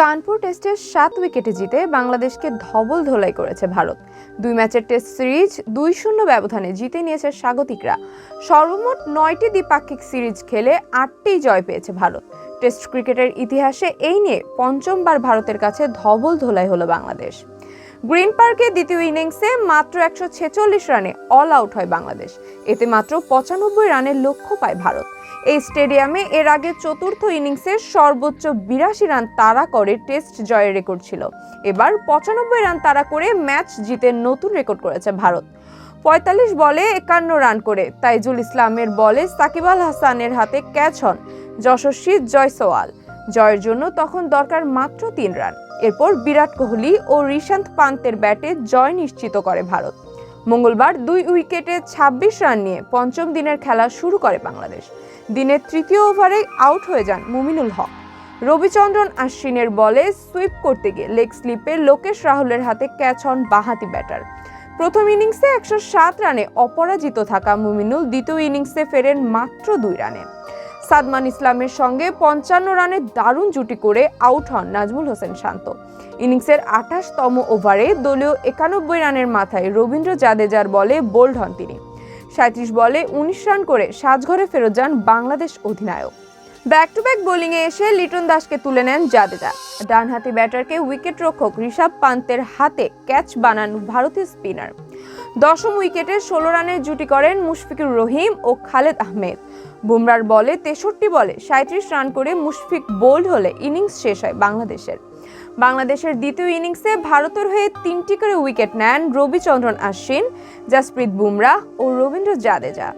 কানপুর টেস্টে সাত উইকেটে জিতে বাংলাদেশকে ধবল ধোলাই করেছে ভারত। দুই ম্যাচের টেস্ট সিরিজ দুই শূন্য ব্যবধানে জিতে নিয়েছে স্বাগতিকরা। সর্বমোট নয়টি দ্বিপাক্ষিক সিরিজ খেলে আটটি জয় পেয়েছে ভারত। টেস্ট ক্রিকেটের ইতিহাসে এই নিয়ে পঞ্চমবার ভারতের কাছে ধবল ধোলাই হলো বাংলাদেশ। গ্রিন পার্কে দ্বিতীয় ইনিংসে মাত্র একশো ছেচল্লিশ রানে অল আউট হয় বাংলাদেশ। এতে মাত্র পঁচানব্বই রানের লক্ষ্য পায় ভারত। এই স্টেডিয়ামে এর আগে চতুর্থ ইনিংসে সর্বোচ্চ বিরাশি রান তাড়া করে টেস্ট জয়ের রেকর্ড ছিল। এবার পঁচানব্বই রান তাড়া করে ম্যাচ জিতে নতুন রেকর্ড করেছে ভারত। পঁয়তাল্লিশ বলে একান্ন রান করে তাইজুল ইসলামের বলে সাকিব আল হাসানের হাতে ক্যাচ হন যশস্বী জয়সওয়াল। জয়ের জন্য তখন দরকার মাত্র তিন রান। এরপর বিরাট কোহলি ও ঋষান্ত পান্তের ব্যাটে জয় নিশ্চিত করে ভারত। মঙ্গলবার দুই উইকেটে ২৬ রান নিয়ে পঞ্চম দিনের খেলা শুরু করে বাংলাদেশ। দিনের তৃতীয় ওভারে আউট হয়ে যান মুমিনুল হক। রবিচন্দ্রন আশ্বিনের বলে সুইপ করতে গিয়ে লেগ স্লিপে লোকেশ রাহুলের হাতে ক্যাচ হন বাহাতি ব্যাটার। প্রথম ইনিংসে একশো সাত রানে অপরাজিত থাকা মুমিনুল দ্বিতীয় ইনিংসে ফেরেন মাত্র দুই রানে। সাদমান ইসলামের সঙ্গে পঞ্চান্ন রানে দারুণ জুটি করে আউট হন নাজমুল হোসেন শান্ত। ইনিংসের আঠাশতম ওভারে দলীয় একানব্বই রানের মাথায় রবীন্দ্র জাদেজার বলে বোল্ড হন তিনি। সাঁত্রিশ বলে উনিশ রান করে সাজঘরে ফেরত যান বাংলাদেশ অধিনায়ক। ব্যাক টু ব্যাক বোলিংয়ে এসে লিটন দাসকে তুলে নেন জাদেজা। ডানহাতি ব্যাটারকে উইকেট রক্ষক ঋষভ পান্তের হাতে ক্যাচ বানান ভারতীয় স্পিনার। দশম উইকেটে ষোলো রানের জুটি করেন মুশফিকুর রহিম ও খালেদ আহমেদ। বুমরার বলে তেষট্টি বলে সাঁত্রিশ রান করে মুশফিক বোল্ড হলে ইনিংস শেষ হয় বাংলাদেশের। বাংলাদেশের দ্বিতীয় ইনিংসে ভারতের হয়ে তিনটি করে উইকেট নেন রবিচন্দ্রন আশ্বিন, জাসপ্রীত বুমরা ও রবীন্দ্র জাদেজা।